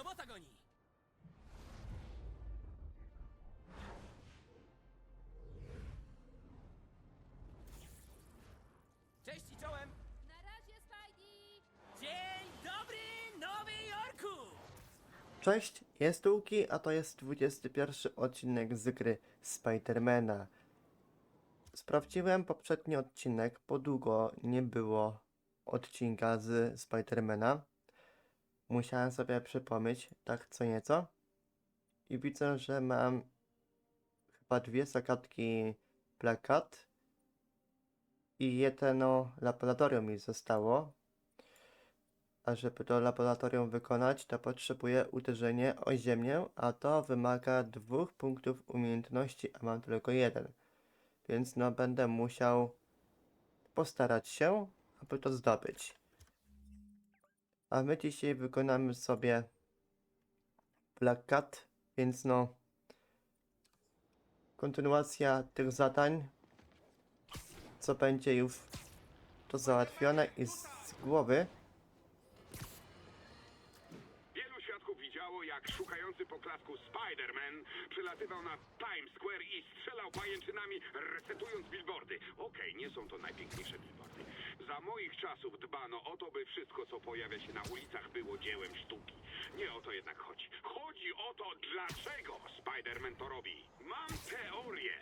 robota goni! Cześć i czołem! Na razie, Spidey! Dzień dobry, Nowy Jorku! Cześć, jest Łuki, a to jest 21 odcinek z gry Spidermana. Sprawdziłem poprzedni odcinek, bo długo nie było odcinka z Spidermana. Musiałem sobie przypomnieć tak co nieco. I widzę, że mam chyba dwie zagadki plakat i jedno laboratorium mi zostało. A żeby to laboratorium wykonać, to potrzebuję uderzenie o ziemię, a to wymaga dwóch punktów umiejętności, a mam tylko jeden. Więc no będę musiał postarać się, aby to zdobyć. A my dzisiaj wykonamy sobie plakat, więc no kontynuacja tych zadań, co będzie już to załatwione i z głowy. Wielu świadków widziało, jak szukający poklasku Spider-Man przelatywał na Times Square i strzelał pajęczynami, resetując billboardy. Okej, nie są to najpiękniejsze billboardy. Za moich czasów dbano o to, by wszystko, co pojawia się na ulicach, było dziełem sztuki. Nie o to jednak chodzi. Chodzi o to, dlaczego Spider-Man to robi. Mam teorię.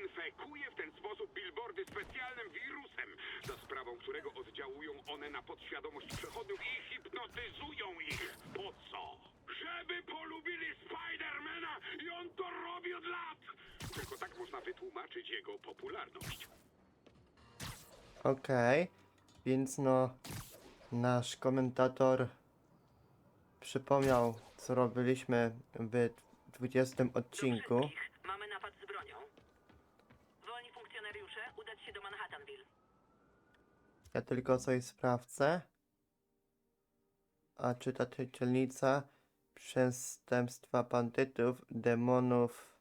Infekuje w ten sposób billboardy specjalnym wirusem, za sprawą którego oddziałują one na podświadomość przechodniów i hipnotyzują ich. Po co? Żeby polubili Spidermana i on to robi od lat! Tylko tak można wytłumaczyć jego popularność. Okej, więc no nasz komentator przypomniał, co robiliśmy w 20 odcinku. Mamy napad z bronią. Wolni funkcjonariusze udać się do Manhattanville. Ja tylko coś sprawdzę. A czy ta czytelnica przestępstwa bandytów, demonów.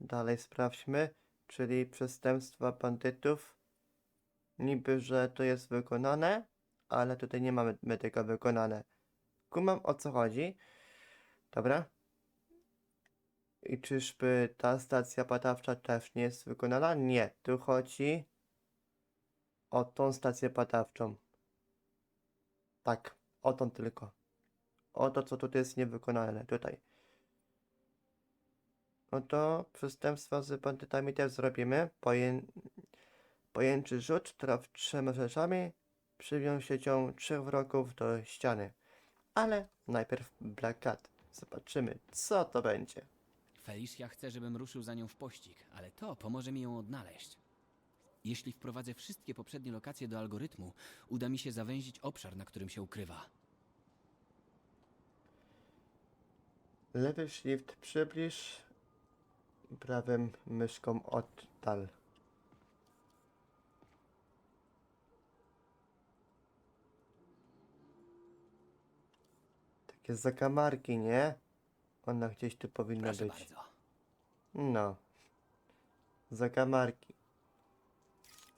Dalej sprawdźmy. Czyli przestępstwa bandytów. Niby, że to jest wykonane, ale tutaj nie mamy my tego wykonane. Kumam o co chodzi. Dobra. I czyżby ta stacja badawcza też nie jest wykonana? Nie. Tu chodzi o tą stację badawczą. Tak, o tą tylko. O to, co tutaj jest niewykonane, tutaj. No to przestępstwa z bandytami też zrobimy. Poję... Pojęczy rzut traf trzema rzeczami. Przywiął siecią trzech wrogów do ściany. Ale najpierw Black Cat. Zobaczymy, co to będzie. Felicia chce, żebym ruszył za nią w pościg, ale to pomoże mi ją odnaleźć. Jeśli wprowadzę wszystkie poprzednie lokacje do algorytmu, uda mi się zawęzić obszar, na którym się ukrywa. Lewy shift przybliż. Prawym myszką oddal. Takie zakamarki, nie? Ona gdzieś tu powinna Proszę być. bardzo. No. Zakamarki.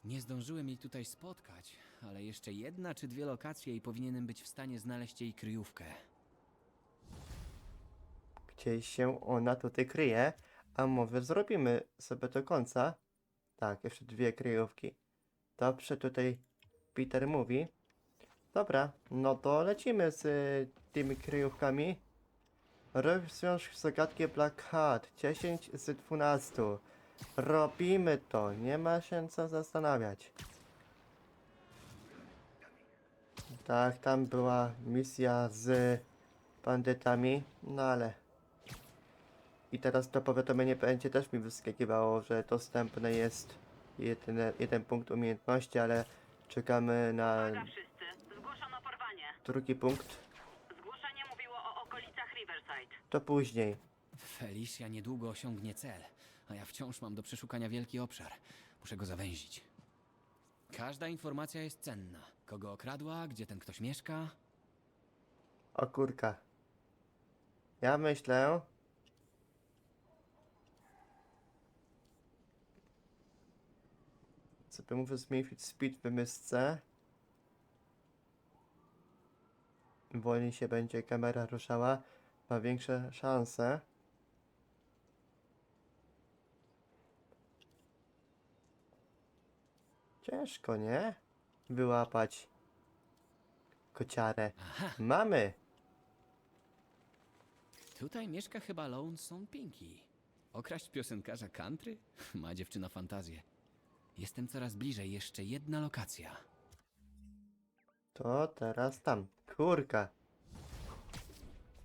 Nie zdążyłem jej tutaj spotkać, ale jeszcze jedna czy dwie lokacje i powinienem być w stanie znaleźć jej kryjówkę. Gdzieś się ona tutaj kryje. A może zrobimy sobie do końca? Tak, jeszcze dwie kryjówki. Dobrze, tutaj Peter mówi. Dobra, no to lecimy z y, tymi kryjówkami. Rozwiąż zagadkę Black Hat. 10 z 12. Robimy to, nie ma się co zastanawiać. Tak, tam była misja z bandytami, no ale... I teraz to powiadomienie będzie też mi wyskakiwało, że dostępne jest jedyne, jeden punkt umiejętności, ale czekamy na Uwaga wszyscy. Zgłoszono porwanie. drugi punkt, to później. Felicia niedługo osiągnie cel, a ja wciąż mam do przeszukania wielki obszar. Muszę go zawęzić. Każda informacja jest cenna. Kogo okradła, gdzie ten ktoś mieszka? O kurka. Ja myślę... Co by mówię zmniejszyć speed w mysce. wolniej się będzie kamera ruszała, ma większe szanse. Ciężko, nie? Wyłapać kociarę. Mamy! tutaj mieszka chyba Lonesome Pinky. Okraść piosenkarza country? Ma dziewczyna fantazję. Jestem coraz bliżej, jeszcze jedna lokacja. To teraz tam. Kurka.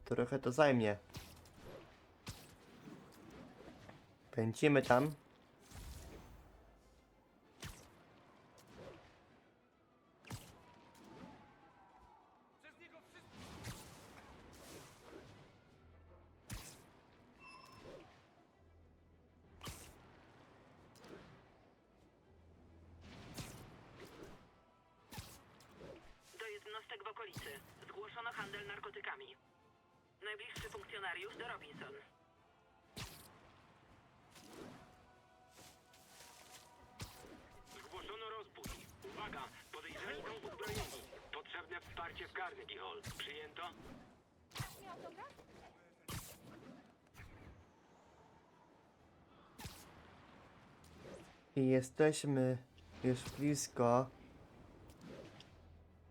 Trochę to zajmie. Pędzimy tam. Jesteśmy już blisko.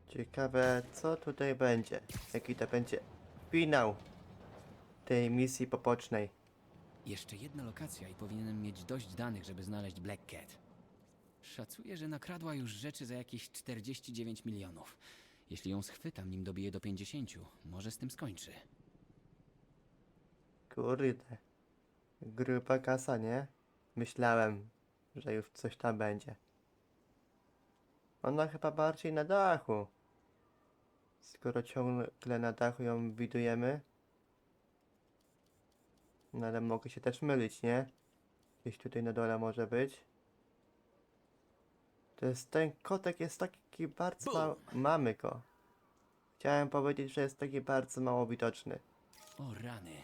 Ciekawe, co tutaj będzie. Jaki to będzie finał tej misji pobocznej. Jeszcze jedna lokacja i powinienem mieć dość danych, żeby znaleźć Black Cat. Szacuję, że nakradła już rzeczy za jakieś 49 milionów. Jeśli ją schwytam, nim dobije do 50, może z tym skończy. Kurde. Grupa kasa, nie? Myślałem, że już coś tam będzie. Ona chyba bardziej na dachu. Skoro ciągle na dachu ją widujemy. No ale mogę się też mylić, nie? Gdzieś tutaj na dole może być. To jest ten kotek jest taki bardzo mało... Mamy go. Chciałem powiedzieć, że jest taki bardzo mało widoczny. O rany,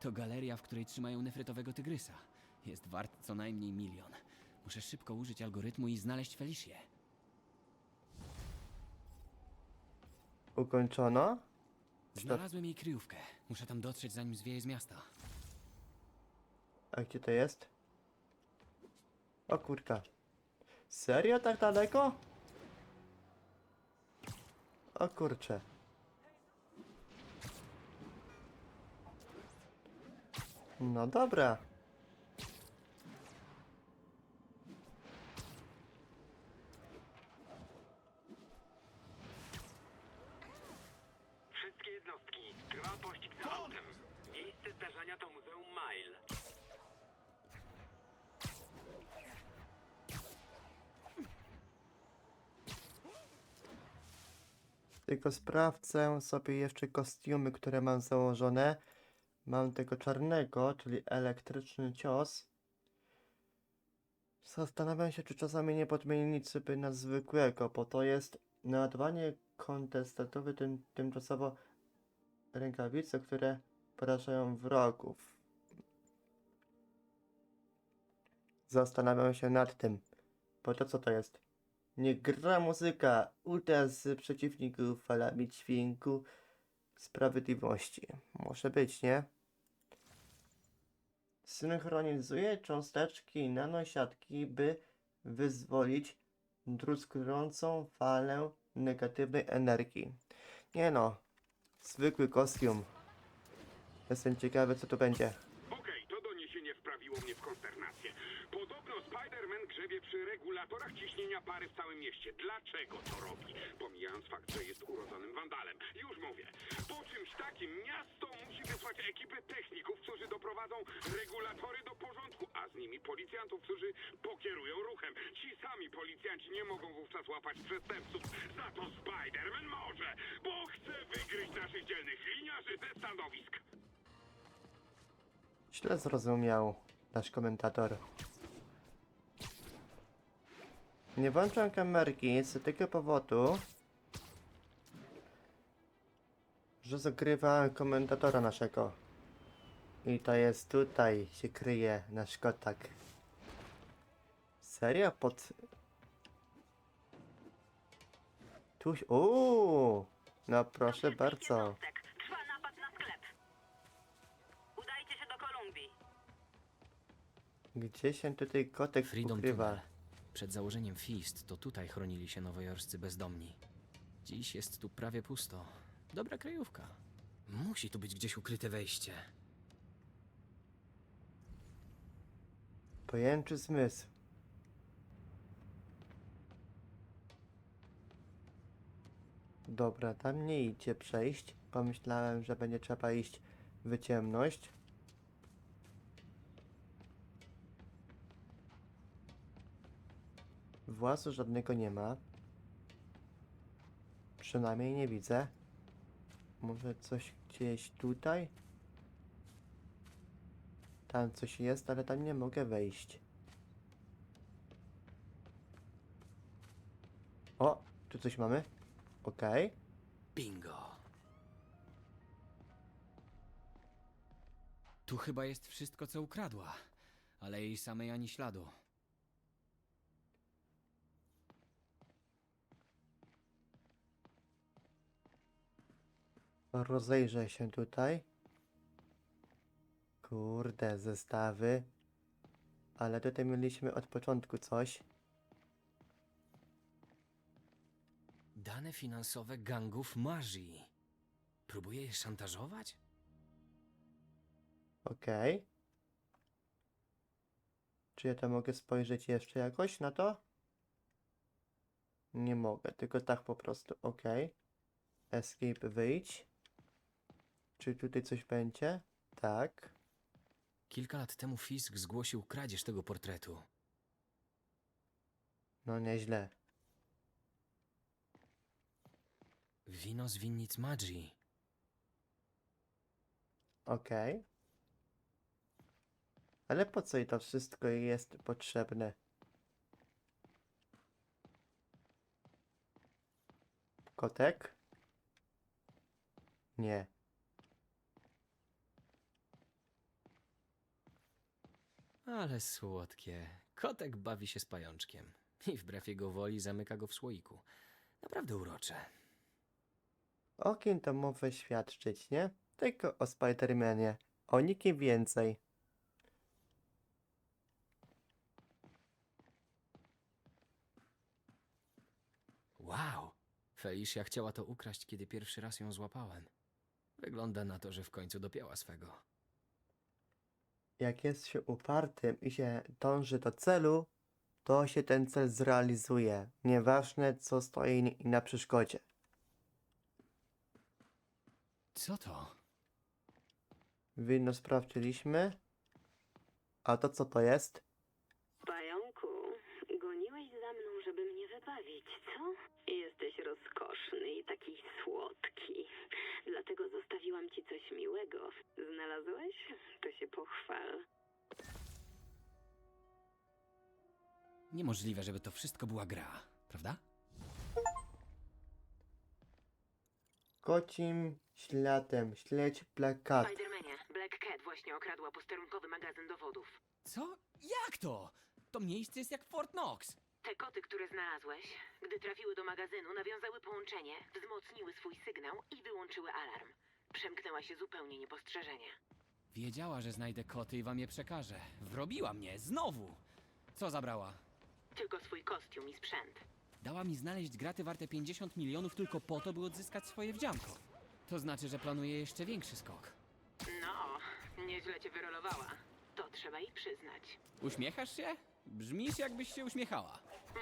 to galeria, w której trzymają nefrytowego tygrysa. Jest wart co najmniej milion. Muszę szybko użyć algorytmu i znaleźć Felicję. Ukończono? Znalazłem jej kryjówkę. Muszę tam dotrzeć, zanim zwieje z miasta. A gdzie to jest? O kurka. Serio tak daleko? O kurcze. No dobra. Wszystkie jednostki. Trwa pościg za autem. Miejsce zdarzenia to Muzeum Mile. Tylko sprawdzę sobie jeszcze kostiumy, które mam założone. Mam tego czarnego, czyli elektryczny cios. Zastanawiam się, czy czasami nie podmienić sobie na zwykłego, bo to jest naładowanie kontestatowe tym, tymczasowo rękawice, które porażają wrogów. Zastanawiam się nad tym, bo to co to jest? Nie gra muzyka, uda z przeciwników falami dźwięku sprawiedliwości. Może być, nie? Synchronizuje cząsteczki nanosiatki, by wyzwolić druzgocącą falę negatywnej energii. Nie no, zwykły kostium. Jestem ciekawy, co tu będzie. Okej, to doniesienie wprawiło mnie w konsternację. Podobno Spider-Man grzebie przy regulatorach ciśnienia pary w całym mieście. Dlaczego to robi? Pomijając fakt, że jest urodzonym wandalem. Już mówię. Po czymś takim miasto musi wysłać ekipy techników, którzy doprowadzą regulatory do porządku, a z nimi policjantów, którzy pokierują ruchem. Ci sami policjanci nie mogą wówczas łapać przestępców. Za to Spider-Man może, bo chce wygryźć naszych dzielnych liniarzy ze stanowisk. Źle zrozumiał nasz komentator. Nie włączam kamerki z tego powodu, że zagrywa komentatora naszego. I to jest tutaj się kryje nasz kotak. Serio? Pod... Tu... Uuu! No proszę bardzo. jednostek. Trwa napad na sklep. Udajcie się do Kolumbii. Gdzie się tutaj kotek Freedom ukrywa? Tunnel. Przed założeniem Fist to tutaj chronili się nowojorscy bezdomni. Dziś jest tu prawie pusto. Dobra kryjówka. Musi tu być gdzieś ukryte wejście. Pojęczy zmysł. Dobra, tam nie idzie przejść. Pomyślałem, że będzie trzeba iść w ciemność. Włazu żadnego nie ma. Przynajmniej nie widzę. Może coś gdzieś tutaj? Tam coś jest, ale tam nie mogę wejść. O, tu coś mamy? Okej. Bingo! Tu chyba jest wszystko, co ukradła, ale jej samej ani śladu. Rozejrzę się tutaj. Kurde, zestawy. Ale tutaj mieliśmy od początku coś. Dane finansowe gangów Marzii. Próbuje je szantażować? Okej. Czy ja to mogę spojrzeć jeszcze jakoś na to? Nie mogę, tylko tak po prostu. Okej. Escape, wyjdź. Czy tutaj coś będzie? Tak. Kilka lat temu Fisk zgłosił kradzież tego portretu. No nieźle. Wino z winnic Magii. Okej. Ale po co i to wszystko jest potrzebne? Kotek? Nie. Ale słodkie. Kotek bawi się z pajączkiem. I wbrew jego woli zamyka go w słoiku. Naprawdę urocze. O kim to mogę świadczyć, nie? Tylko o Spidermanie. O nikim więcej. Wow! Felicia chciała to ukraść, kiedy pierwszy raz ją złapałem. Wygląda na to, że w końcu dopięła swego. Jak jest się upartym i się dąży do celu, to się ten cel zrealizuje. Nieważne, co stoi na przeszkodzie. Co to? Wino sprawdziliśmy. A to co to jest? Pająku, goniłeś za mną, żeby mnie wybawić, co? Jesteś rozkoszny i taki słodki. Dlatego zostawiłam ci coś miłego. Znalazłeś? To się pochwal. Niemożliwe, żeby to wszystko była gra, prawda? Kocim śladem śledź plakat. Spidermanie, Black Cat właśnie okradła posterunkowy magazyn dowodów. Co? Jak to? To miejsce jest jak Fort Knox. Te koty, które znalazłeś, gdy trafiły do magazynu, nawiązały połączenie, wzmocniły swój sygnał i wyłączyły alarm. Przemknęła się zupełnie niepostrzeżenie. Wiedziała, że znajdę koty i wam je przekażę. Wrobiła mnie, znowu! Co zabrała? Tylko swój kostium i sprzęt. Dała mi znaleźć graty warte 50 milionów tylko po to, by odzyskać swoje wdzianko. To znaczy, że planuje jeszcze większy skok. No, nieźle cię wyrolowała. To trzeba jej przyznać. Uśmiechasz się? Brzmisz, jakbyś się uśmiechała.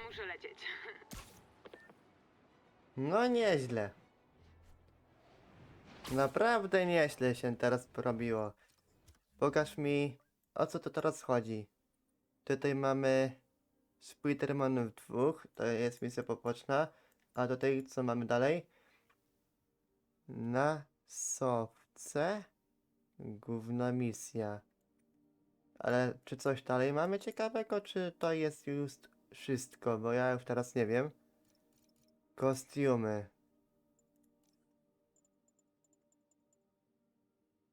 Muszę lecieć. No nieźle. Naprawdę nieźle się teraz porobiło. Pokaż mi, o co to teraz chodzi. Tutaj mamy Spidermanów dwóch, to jest misja poboczna. A tutaj co mamy dalej? Na sowce główna misja. Ale czy coś dalej mamy ciekawego, czy to jest już wszystko? Bo ja już teraz nie wiem. Kostiumy.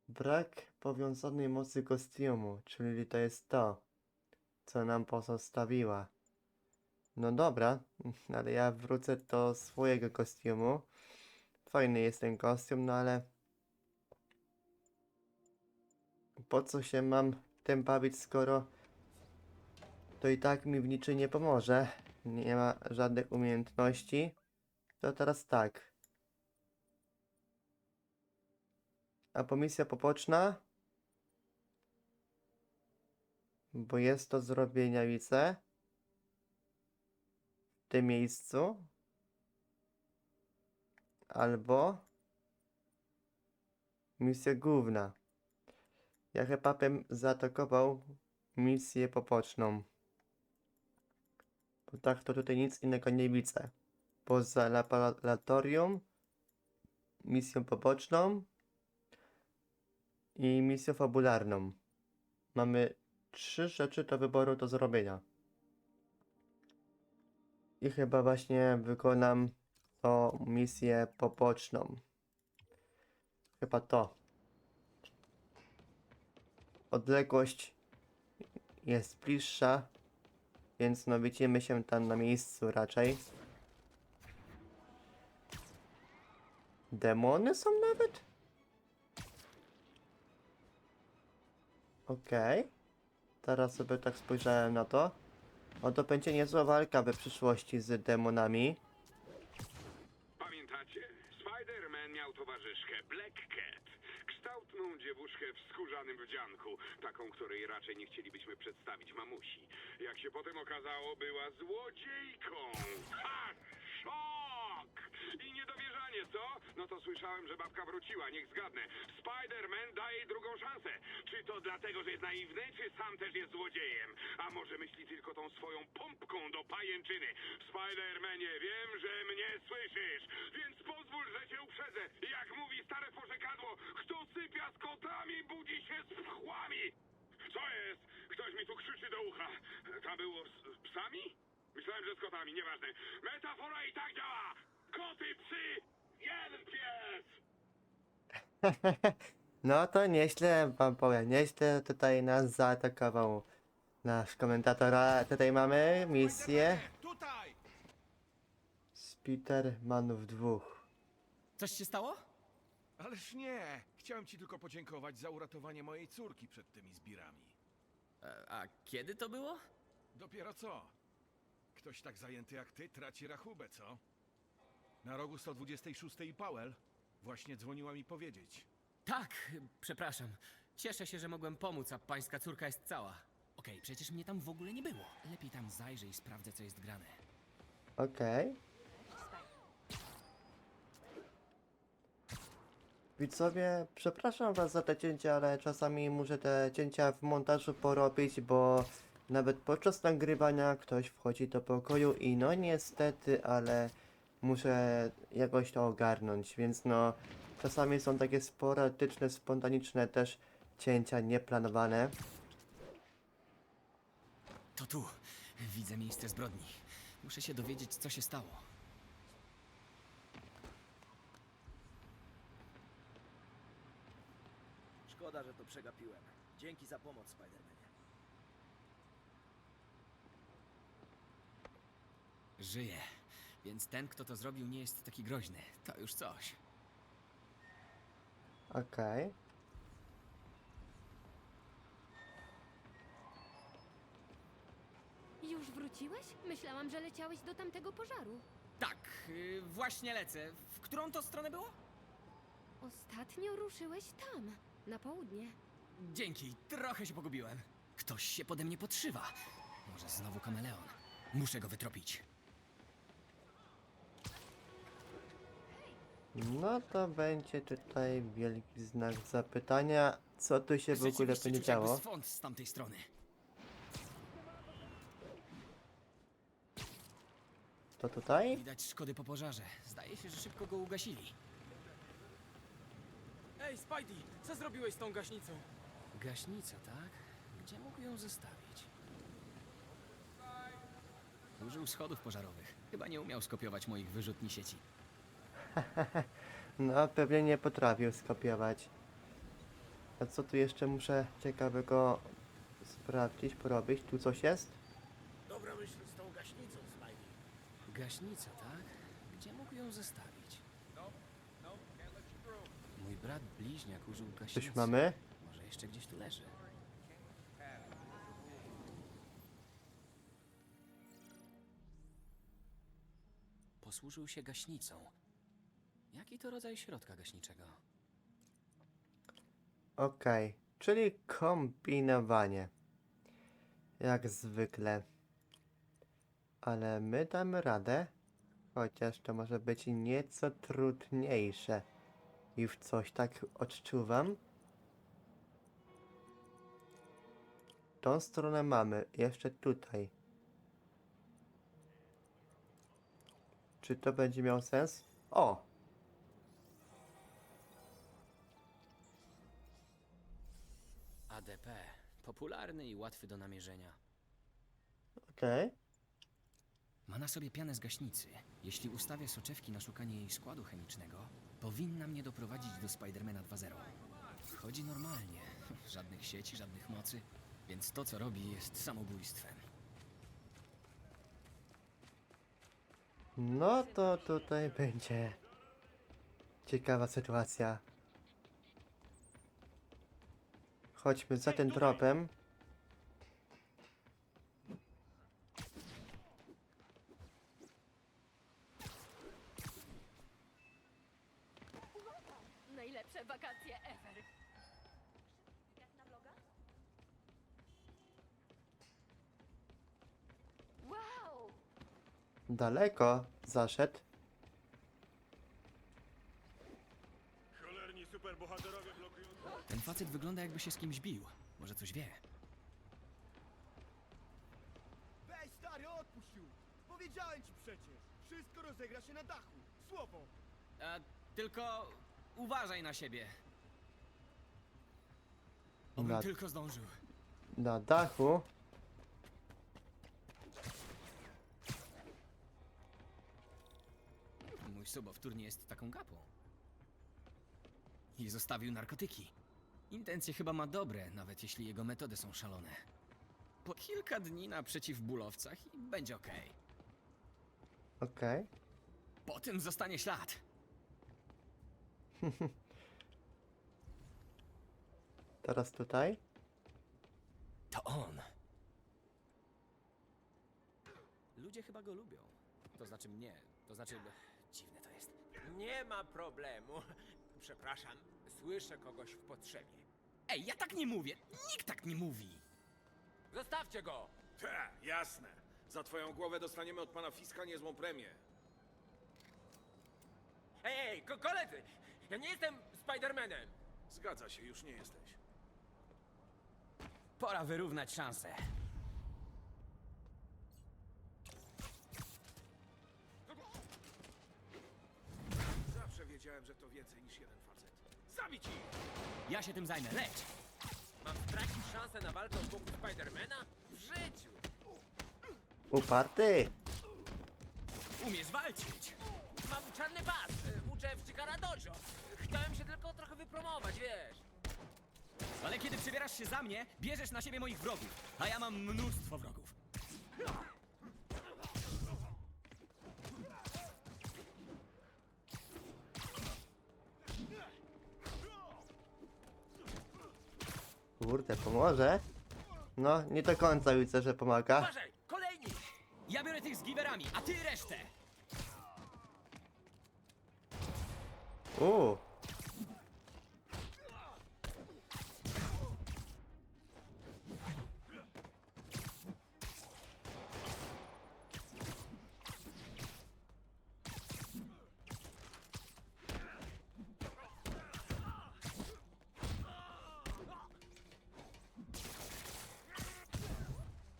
Brak powiązanej mocy kostiumu, czyli to jest to, co nam pozostawiła. No dobra, ale ja wrócę do swojego kostiumu. Fajny jest ten kostium, no ale... Po co się mam tym bawić, skoro to i tak mi w niczym nie pomoże. Nie ma żadnych umiejętności. To teraz tak. A po misja poboczna? Bo jest to zrobienia, widzę. W tym miejscu. Albo misja główna. Ja chyba bym zaatakował misję poboczną. Bo tak to tutaj nic innego nie widzę. Poza laboratorium, misją poboczną i misją fabularną. Mamy trzy rzeczy do wyboru do zrobienia. I chyba właśnie wykonam tą misję poboczną. Chyba to. Odległość jest bliższa, więc no widzimy się tam na miejscu raczej. Demony są nawet? Okej. Teraz sobie tak spojrzałem na to. O, to będzie niezła walka we przyszłości z demonami. Pamiętacie? Spider-Man miał towarzyszkę Black Kształtną dziewuszkę w skórzanym wdzianku. Taką, której raczej nie chcielibyśmy przedstawić mamusi. Jak się potem okazało, była złodziejką. Ha! Szok! I niedowierzanie, co? No to słyszałem, że babka wróciła. Niech zgadnę. Spider-Man daje jej drugą szansę. Czy to dlatego, że jest naiwny, czy sam też jest złodziejem? A może myśli tylko tą swoją pompką do pajęczyny? Spider-Manie, wiem, że mnie słyszysz, więc pozwól, że cię uprzedzę. Jak mówi stare porzekadło, kto sypia z kotami, budzi się z pchłami. Co jest? Ktoś mi tu krzyczy do ucha. Tam było z psami? Myślałem, że z kotami, nieważne. Metafora i tak działa. Koty, psy, jeden pies. no to nieźle wam powiem, nieźle tutaj nas zaatakował nasz komentator. A tutaj mamy misję Tutaj! Spidermanów dwóch. Coś się stało? Ależ nie! Chciałem ci tylko podziękować za uratowanie mojej córki przed tymi zbirami. E, A kiedy to było? Dopiero co? Ktoś tak zajęty jak ty traci rachubę, co? Na rogu 126 i Powell właśnie dzwoniła mi powiedzieć. Tak, przepraszam. Cieszę się, że mogłem pomóc, a pańska córka jest cała. Okej, przecież mnie tam w ogóle nie było. Lepiej tam zajrzę i sprawdzę, co jest grane. Okej. Widzowie, przepraszam was za te cięcia, ale czasami muszę te cięcia w montażu porobić, bo nawet podczas nagrywania ktoś wchodzi do pokoju i no niestety, ale muszę jakoś to ogarnąć, więc no czasami są takie sporadyczne, spontaniczne też cięcia nieplanowane. To tu. Widzę miejsce zbrodni. Muszę się dowiedzieć, co się stało. Szkoda, że to przegapiłem. Dzięki za pomoc, Spidermanie. Żyje. Więc ten, kto to zrobił, nie jest taki groźny. To już coś. Okej. Już wróciłeś? Myślałam, że leciałeś do tamtego pożaru. Tak, yy, właśnie lecę. W którą to stronę było? Ostatnio ruszyłeś tam, na południe. Dzięki, trochę się pogubiłem. Ktoś się pode mnie podszywa. Może znowu kameleon. Muszę go wytropić. No to będzie tutaj wielki znak zapytania, co tu się w ogóle Rzeczywiście będzie czuć jakby działo. swąd z tamtej strony. To tutaj? Widać szkody po pożarze. Zdaje się, że szybko go ugasili. Ej, Spidey, co zrobiłeś z tą gaśnicą? Gaśnica, tak? Gdzie mógł ją zostawić? Użył schodów pożarowych. Chyba nie umiał skopiować moich wyrzutni sieci. No, pewnie nie potrafił skopiować. A co tu jeszcze muszę ciekawego sprawdzić, porobić? Tu coś jest? Dobra myśl z tą gaśnicą, Spidey. Gaśnica, tak? Gdzie mógł ją zostawić? brat bliźniak użył gaśnicy. Coś mamy? Może jeszcze gdzieś tu leży. Posłużył się gaśnicą. Jaki to rodzaj środka gaśniczego? Okej, czyli kombinowanie. Jak zwykle. Ale my damy radę. Chociaż to może być nieco trudniejsze. Już coś tak odczuwam. Tą stronę mamy. Jeszcze tutaj. Czy to będzie miało sens? O! Popularny i łatwy do namierzenia. Okej. Ma na sobie pianę z gaśnicy. Jeśli ustawię soczewki na szukanie jej składu chemicznego, powinna mnie doprowadzić do Spidermana 2.0. Chodzi normalnie. Żadnych sieci, żadnych mocy. Więc to, co robi, jest samobójstwem. No to tutaj będzie ciekawa sytuacja. Chodźmy za tym tropem. Najlepsze wakacje ever. Wow! Daleko zaszedł. Facet wygląda jakby się z kimś bił. Może coś wie. Weź stary, odpuść już! Powiedziałem ci przecież! Wszystko rozegra się na dachu! Słowo! A, tylko uważaj na siebie. Obym Na, tylko zdążył. na dachu. Mój subowtór nie jest taką gapą. I zostawił narkotyki. Intencje chyba ma dobre, nawet jeśli jego metody są szalone. Po kilka dni na przeciwbólowcach i będzie okej. Okej. Po tym zostanie ślad. Teraz tutaj. To on. Ludzie chyba go lubią. To znaczy mnie. To znaczy... Dziwne to jest. Nie ma problemu. Przepraszam, słyszę kogoś w potrzebie. Ej, ja tak nie mówię! Nikt tak nie mówi! Zostawcie go! Te, jasne. Za twoją głowę dostaniemy od pana Fiska niezłą premię. Ej, ej, ko koledzy! Ja nie jestem Spidermanem! Zgadza się, już nie jesteś. Pora wyrównać szanse. Zawsze wiedziałem, że to więcej niż jeden. Zabić ich! Ja się tym zajmę, leć! Mam stracić szansę na walkę od boku Spidermana? W życiu! Uparty. Umiesz walczyć! Mam czarny pas! y, Uczę w Chikara Dojo! Chciałem się tylko trochę wypromować, wiesz? Ale kiedy przebierasz się za mnie, bierzesz na siebie moich wrogów, a ja mam mnóstwo wrogów. Kurde, pomoże? No, nie do końca widzę, że pomaga. Uważaj! Kolejni! Ja biorę tych z giwerami, a ty resztę! Uuu.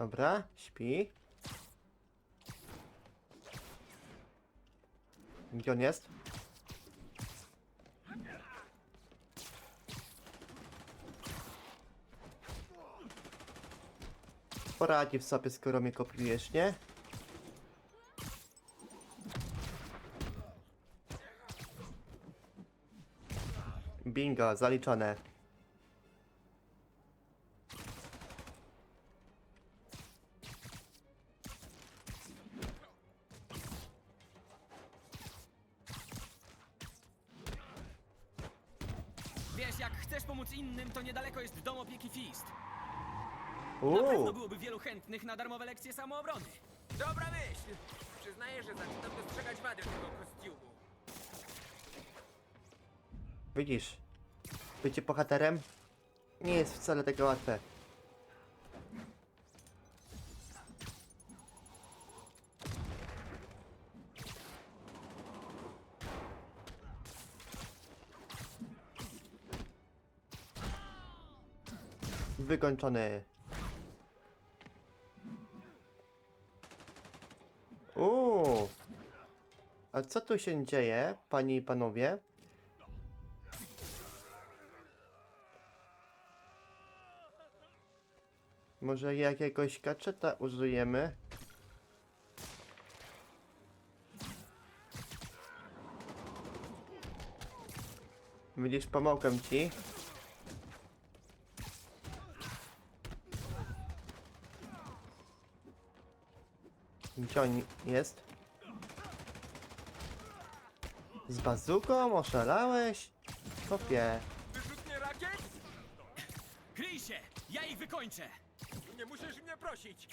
Dobra, śpi. Gdzie on jest? Poradzi w sobie, skoro mnie kopiujesz, nie? Bingo, zaliczone. Jak chcesz pomóc innym, to niedaleko jest dom opieki Fist. Na pewno Uuu, byłoby wielu chętnych na darmowe lekcje samoobrony. Dobra myśl. Przyznaję, że zaczynam dostrzegać wady tego kostiumu. widzisz, bycie bohaterem nie jest wcale takie łatwe. Wykończony. Uuu. A co tu się dzieje, panie i panowie? Może jakiegoś kaczeta użyjemy? Widzisz, pomogłem ci. On jest? Z bazuką? Oszalałeś? Kopie. Wyrzutnie rakiet? Kryj się! Ja ich wykończę! Nie musisz mnie prosić.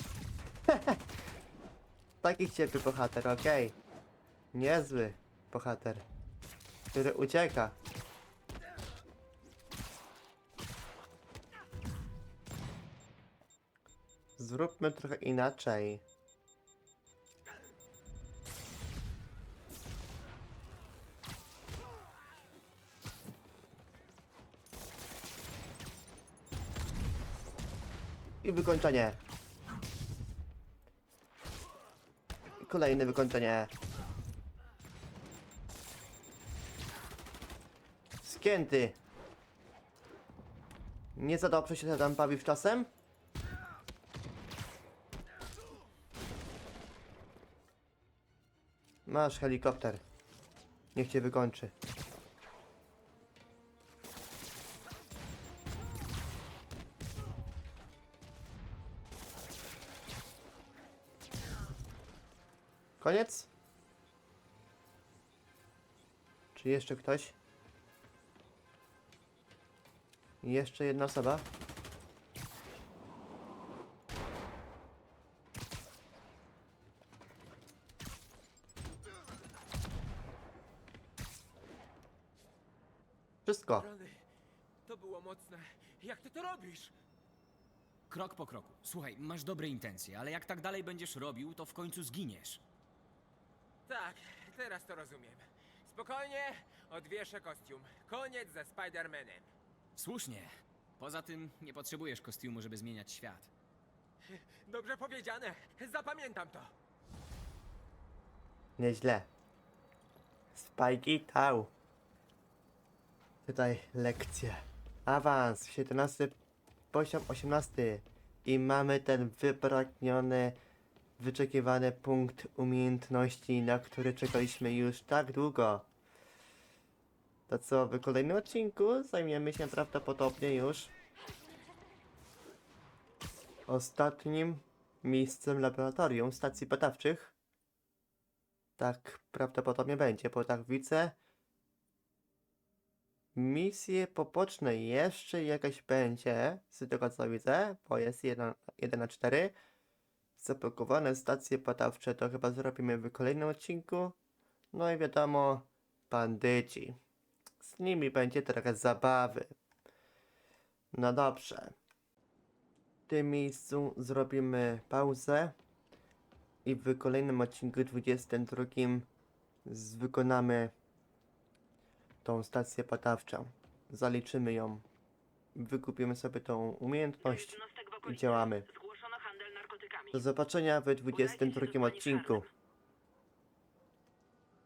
Taki ciepły bohater, okej. Niezły bohater, który ucieka. Zróbmy trochę inaczej. I wykończenie. Kolejne wykończenie. Skięty. Nie za dobrze się tam bawisz czasem? Masz helikopter. Niech cię wykończy. Koniec? Czy jeszcze ktoś? Jeszcze jedna osoba? Wszystko. Rany. To było mocne. Jak ty to robisz? Krok po kroku. Słuchaj, masz dobre intencje, ale jak tak dalej będziesz robił, to w końcu zginiesz. Tak, teraz to rozumiem. Spokojnie, odwieszę kostium. Koniec ze Spider-Manem. Słusznie. Poza tym nie potrzebujesz kostiumu, żeby zmieniać świat. Dobrze powiedziane. Zapamiętam to. Nieźle. Spajki tał. Tutaj lekcje. Awans. 17 poziom 18. I mamy ten wypragniony, wyczekiwany punkt umiejętności, na który czekaliśmy już tak długo. To co, w kolejnym odcinku zajmiemy się prawdopodobnie już ostatnim miejscem laboratorium stacji badawczych. Tak prawdopodobnie będzie, bo tak widzę. Misje poboczne jeszcze jakaś będzie, z tego co widzę, bo jest 1, 1 na 4. Zablokowane stacje badawcze to chyba zrobimy w kolejnym odcinku. No i wiadomo, bandyci. Z nimi będzie trochę zabawy. No dobrze. W tym miejscu zrobimy pauzę i w kolejnym odcinku 22 z- wykonamy tą stację badawczą. Zaliczymy ją. Wykupimy sobie tą umiejętność i działamy. Do zobaczenia w 22 odcinku.